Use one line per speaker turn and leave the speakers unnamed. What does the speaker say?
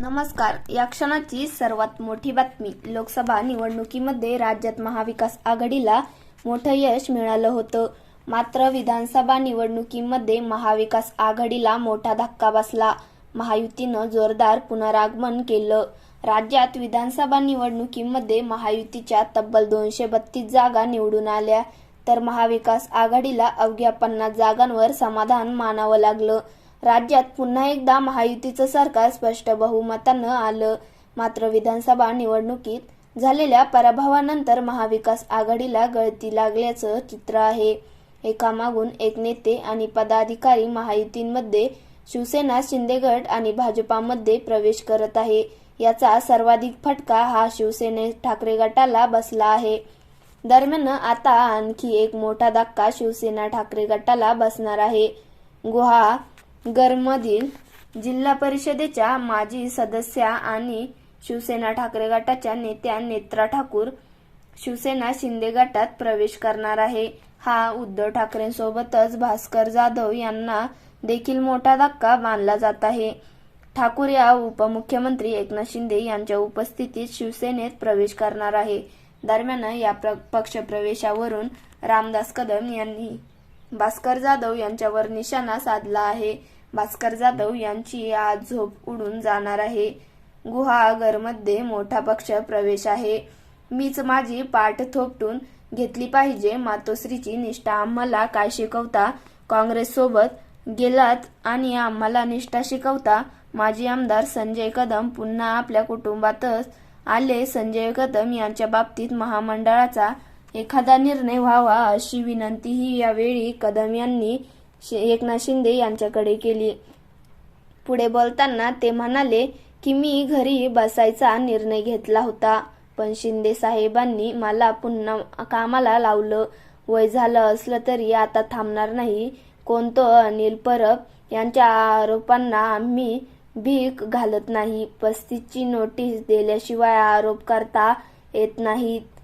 नमस्कार. या क्षणाची सर्वात मोठी बातमी. लोकसभा निवडणुकीमध्ये राज्यात महाविकास आघाडीला मोठं यश मिळालं होतं. मात्र विधानसभा निवडणुकीमध्ये महाविकास आघाडीला मोठा धक्का बसला. महायुतीनं जोरदार पुनरागमन केलं. राज्यात विधानसभा निवडणुकीमध्ये महायुतीच्या तब्बल दोनशे बत्तीस जागा निवडून आल्या. तर महाविकास आघाडीला अवघ्या पन्नास जागांवर समाधान मानावं लागलं. राज्यात पुन्हा एकदा महायुतीचं सरकार स्पष्ट बहुमतानं आलं. मात्र विधानसभा निवडणुकीत झालेल्या पराभवानंतर महाविकास आघाडीला गळती लागल्याचं चित्र आहे. एकामागून एक नेते आणि पदाधिकारी महायुतींमध्ये शिवसेना शिंदेगड आणि भाजपामध्ये प्रवेश करत आहे. याचा सर्वाधिक फटका हा शिवसेने ठाकरे गटाला बसला आहे. दरम्यान आता आणखी एक मोठा धक्का शिवसेना ठाकरे गटाला बसणार आहे. गुहा गरमधील जिल्हा परिषदेच्या माजी सदस्या आणि शिवसेना ठाकरे गटाच्या नेत्या नेत्रा ठाकूर शिवसेना शिंदे गटात प्रवेश करणार आहे. हा उद्धव ठाकरेंसोबतच भास्कर जाधव यांना देखील मोठा धक्का मानला जात आहे. ठाकूर या उपमुख्यमंत्री एकनाथ शिंदे यांच्या उपस्थितीत शिवसेनेत प्रवेश करणार आहे. दरम्यान या प्र पक्षप्रवेशावरून रामदास कदम यांनी भास्कर जाधव यांच्यावर निशाणा साधला आहे. भास्कर जाधव यांची आज झोप उडून जाणार आहे. गुहागरमध्ये मोठा पक्ष प्रवेश आहे. मीच माझी पाठ थोपटून घेतली पाहिजे. मातोश्रीची निष्ठा आम्हाला काय शिकवता? काँग्रेससोबत गेलात आणि आम्हाला निष्ठा शिकवता? माजी आमदार संजय कदम पुन्हा आपल्या कुटुंबातच आले. संजय कदम यांच्या बाबतीत महामंडळाचा एखादा निर्णय व्हावा अशी विनंतीही यावेळी कदम यांनी शे- एकनाथ शिंदे यांच्याकडे केली. पुढे बोलताना ते म्हणाले की मी घरी बसायचा निर्णय घेतला होता पण शिंदे साहेबांनी मला पुन्हा कामाला लावलं. वय झालं असलं तरी आता थांबणार नाही. कोणतो अनिल परब यांच्या आरोपांना आम्ही भीक घालत नाही. पस्तीसची नोटीस दिल्याशिवाय आरोप करता येत नाहीत.